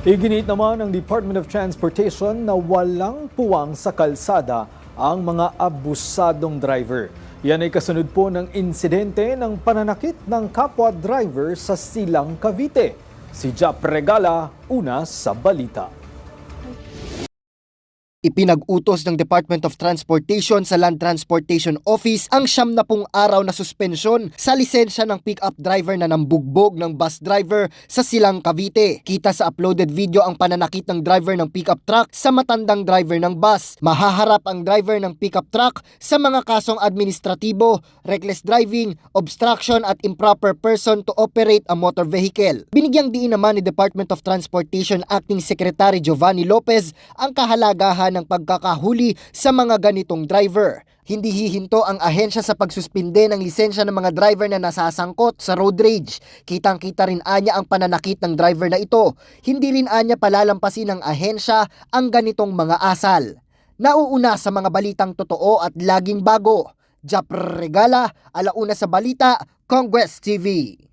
Iginit naman ng Department of Transportation na walang puwang sa kalsada ang mga abusadong driver. Yan ay kasunod po ng insidente ng pananakit ng kapwa driver sa Silang Cavite. Si Jap Regala, una sa balita. Ipinag-utos ng Department of Transportation sa Land Transportation Office ang siyam na pung araw na suspensyon sa lisensya ng pick-up driver na nambugbog ng bus driver sa Silang Cavite. Kita sa uploaded video ang pananakit ng driver ng pick-up truck sa matandang driver ng bus. Mahaharap ang driver ng pick-up truck sa mga kasong administratibo, reckless driving, obstruction at improper person to operate a motor vehicle. Binigyang diin naman ni Department of Transportation Acting Secretary Giovanni Lopez ang kahalagahan ng pagkakahuli sa mga ganitong driver. Hindi hihinto ang ahensya sa pagsuspinde ng lisensya ng mga driver na nasasangkot sa road rage. Kitang-kita rin anya ang pananakit ng driver na ito. Hindi rin anya palalampasin ng ahensya ang ganitong mga asal. Nauuna sa mga balitang totoo at laging bago. Jap Regala, alauna sa balita, Congress TV.